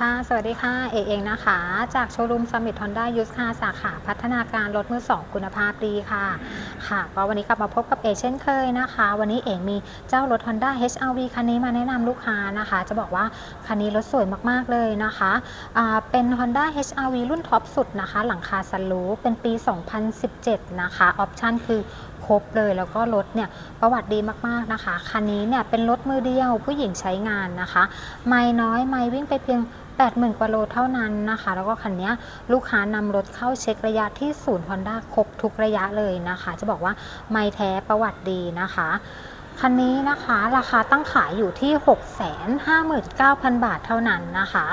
ค่ะ สวัสดีค่ะ เอเองนะคะ จากโชว์รูมสมิธฮอนด้ายูสคาสาขาพัฒนาการรถมือสองคุณภาพดีค่ะ ค่ะ ก็วันนี้กลับมาพบกับเอเช่นเคยนะคะ วันนี้เอกมีเจ้ารถ Honda HRV คันนี้มาแนะนำลูกค้านะคะ จะบอกว่าคันนี้รถสวยมาก ๆ เลยนะคะอ่าเป็น Honda HRV รุ่นท็อปสุดนะคะ หลังคาซันรูเป็นปี 2017 นะคะ ออปชั่นคือครบเลยแล้วก็รถเนี่ยประวัติดีมากๆนะคะ คันนี้เนี่ยเป็นรถมือเดียวผู้หญิงใช้งานนะคะ ไม่น้อยไม่วิ่งไปเพียง 80,000 กว่าโลเท่านั้นนะคะ แล้วก็คันนี้ลูกค้านำรถเข้าเช็คระยะที่ศูนย์ฮอนด้าครบทุกระยะเลยนะคะ จะบอกว่าไม่แท้ประวัติดีนะคะคันนี้นะคะราคาตั้งขายอยู่ที่ 659,000 บาทเท่านั้นนะคะ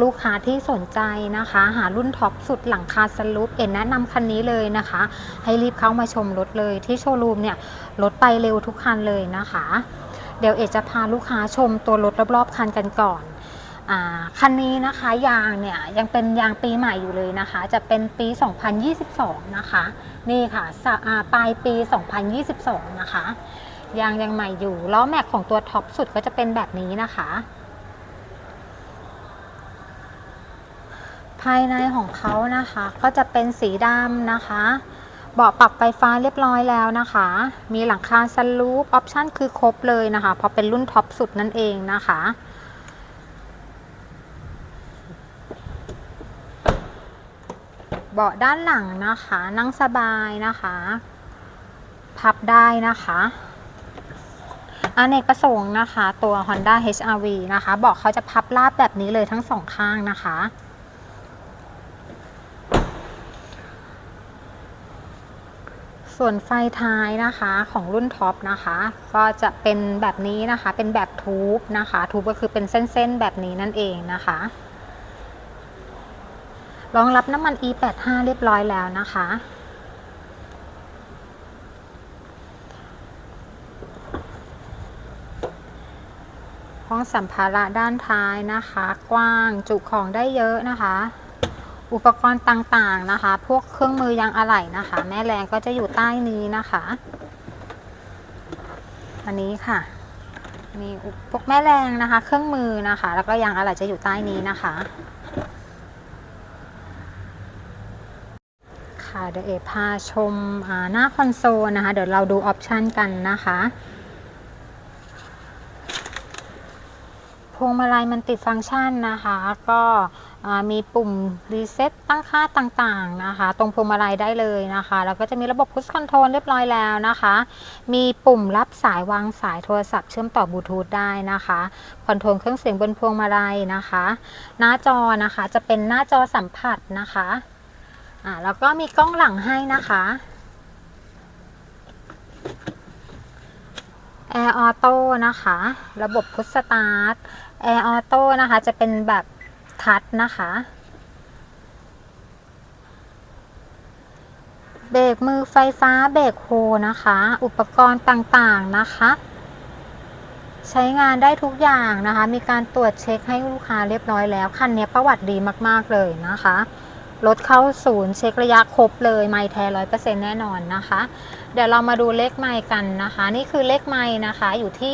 ลูกค้าที่สนใจนะคะ หารุ่นท็อปสุดหลังคาสลูปเอ็นแนะนำคันนี้เลยนะคะ ให้รีบเข้ามาชมรถเลยที่โชว์รูมเนี่ยรถไปเร็วทุกคันเลยนะคะ เดี๋ยวเอจะพาลูกค้าชมตัวรถรอบๆคันกันก่อน คันนี้นะคะยางเนี่ยยังเป็นยางปีใหม่อยู่เลยนะคะ จะเป็นปี 2022 นะคะ นี่ค่ะะปลายปี 2022 นะคะ ยางยังใหม่อยู่ล้อแม็กของตัวท็อปสุดก็จะเป็นแบบนี้นะคะ ภายในของเขานะคะก็จะเป็นสีดำนะคะเบาะปรับไฟฟ้าเรียบร้อยแล้วนะคะ มีหลังคาสลูปออปชั่นคือครบเลยนะคะ เพราะเป็นรุ่นท็อปสุดนั่นเองนะคะ เบาะด้านหลังนะคะ นั่งสบายนะคะ พับได้นะคะอเนกประสงค์นะคะ ตัว Honda HRV นะคะเบาะเขาจะพับราบแบบนี้เลยทั้งสองข้างนะคะ ส่วนไฟท้ายนะคะของรุ่นท็อปนะคะ ก็จะเป็นแบบนี้นะคะ เป็นแบบทูบนะคะ ทูบก็คือเป็นเส้นๆแบบนี้นั่นเองนะคะ รองรับน้ำมัน E85 เรียบร้อยแล้วนะคะ ห้องสัมภาระด้านท้ายนะคะ กว้างจุของได้เยอะนะคะ อุปกรณ์ต่างๆนะคะ พวกเครื่องมือยางอะไหล่นะคะ แม่แรงก็จะอยู่ใต้นี้นะคะ อันนี้ค่ะมีพวกแม่แรงนะคะ เครื่องมือนะคะ แล้วก็ยางอะไหล่จะอยู่ใต้นี้นะคะ ค่ะเดี๋ยวเอพาชมหน้าคอนโซลนะคะ เดี๋ยวเราดูออปชันกันนะคะพวงมาลัยมันติดฟังก์ชันนะคะ ก็มีปุ่มรีเซ็ตตั้งค่าต่างๆนะคะ ตรงพวงมาลัยได้เลยนะคะ แล้วก็จะมีระบบพุชคอนโทรลเรียบร้อยแล้วนะคะ มีปุ่มรับสายวางสายโทรศัพท์เชื่อมต่อบลูทูธได้นะคะคอนโทรลเครื่องเสียงบนพวงมาลัยนะคะ หน้าจอนะคะจะเป็นหน้าจอสัมผัสนะคะ อ่าแล้วก็มีกล้องหลังให้นะคะแอร์ออโต้นะคะ ระบบพุชสตาร์ทแอร์ออโต้นะคะ จะเป็นแบบทัชนะคะ เบรกมือไฟฟ้าเบรกโฮนะคะ อุปกรณ์ต่างๆนะคะ ใช้งานได้ทุกอย่างนะคะ มีการตรวจเช็คให้ลูกค้าเรียบร้อยแล้ว คันนี้ประวัติดีมาก ๆ เลยนะคะ รถเข้าศูนย์เช็คระยะครบเลยไม่แท้ร้อยเปอร์เซ็นต์แน่นอนนะคะ เดี๋ยวเรามาดูเลขไม่กันนะคะ นี่คือเลขไม่นะคะอยู่ที่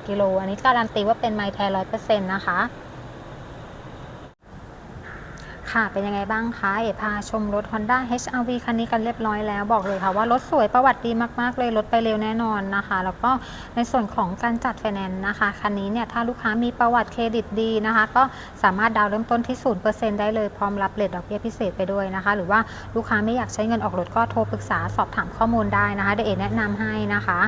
89,184 กิโลอันนี้การันตีว่าเป็นไม่แท้ร้อยเปอร์เซ็นต์นะคะ ค่ะ เป็นยังไงบ้างคะเอพาชมรถ Honda HRV คันนี้กันเรียบร้อยแล้วบอกเลยค่ะว่ารถสวยประวัติดีมากๆ เลยรถไปเร็วแน่นอนนะคะ แล้วก็ในส่วนของการจัดไฟแนนซ์นะคะ คันนี้เนี่ยถ้าลูกค้ามีประวัติเครดิตดีนะคะ ก็สามารถดาวเริ่มต้นที่ 0%ได้เลยพร้อมรับเลทดอกเบี้ยพิเศษไปด้วยนะคะ หรือว่าลูกค้าไม่อยากใช้เงินออกรถก็โทรปรึกษาสอบถามข้อมูลได้นะคะเดี๋ยวเอแนะนำให้นะคะ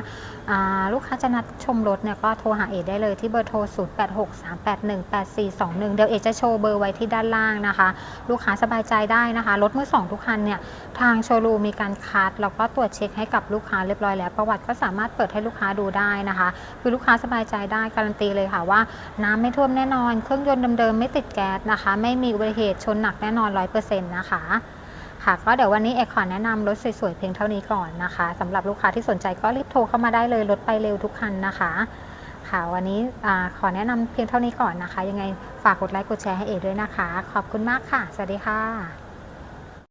ลูกค้าจะนัดชมรถเนี่ยก็โทรหาเอได้เลยที่เบอร์โทร 0863818421 เดี๋ยวเอจะโชว์เบอร์ไว้ที่ด้านล่างนะคะลูกค้าสบายใจได้นะคะรถมือสองทุกคันเนี่ยทางโชว์รูมมีการคัดแล้วก็ตรวจเช็คให้กับลูกค้าเรียบร้อยแล้ว ประวัติก็สามารถเปิดให้ลูกค้าดูได้นะคะ คือลูกค้าสบายใจได้การันตีเลยค่ะว่า น้ำไม่ท่วมแน่นอน เครื่องยนต์เดิมๆไม่ติดแก๊สนะคะ ไม่มีอุบัติเหตุชนหนักแน่นอนร้อยเปอร์เซ็นต์นะคะค่ะก็เดี๋ยววันนี้เอกขอแนะนำรถสวยๆเพียงเท่านี้ก่อนนะคะสำหรับลูกค้าที่สนใจก็รีบโทรเข้ามาได้เลยรถไปเร็วทุกคันนะคะ ค่ะ วันนี้อขอแนะนำเพียงเท่านี้ก่อนนะคะ ยังไงฝากกดไลค์กดแชร์ให้เอด้วยนะคะ ขอบคุณมากค่ะ สวัสดีค่ะ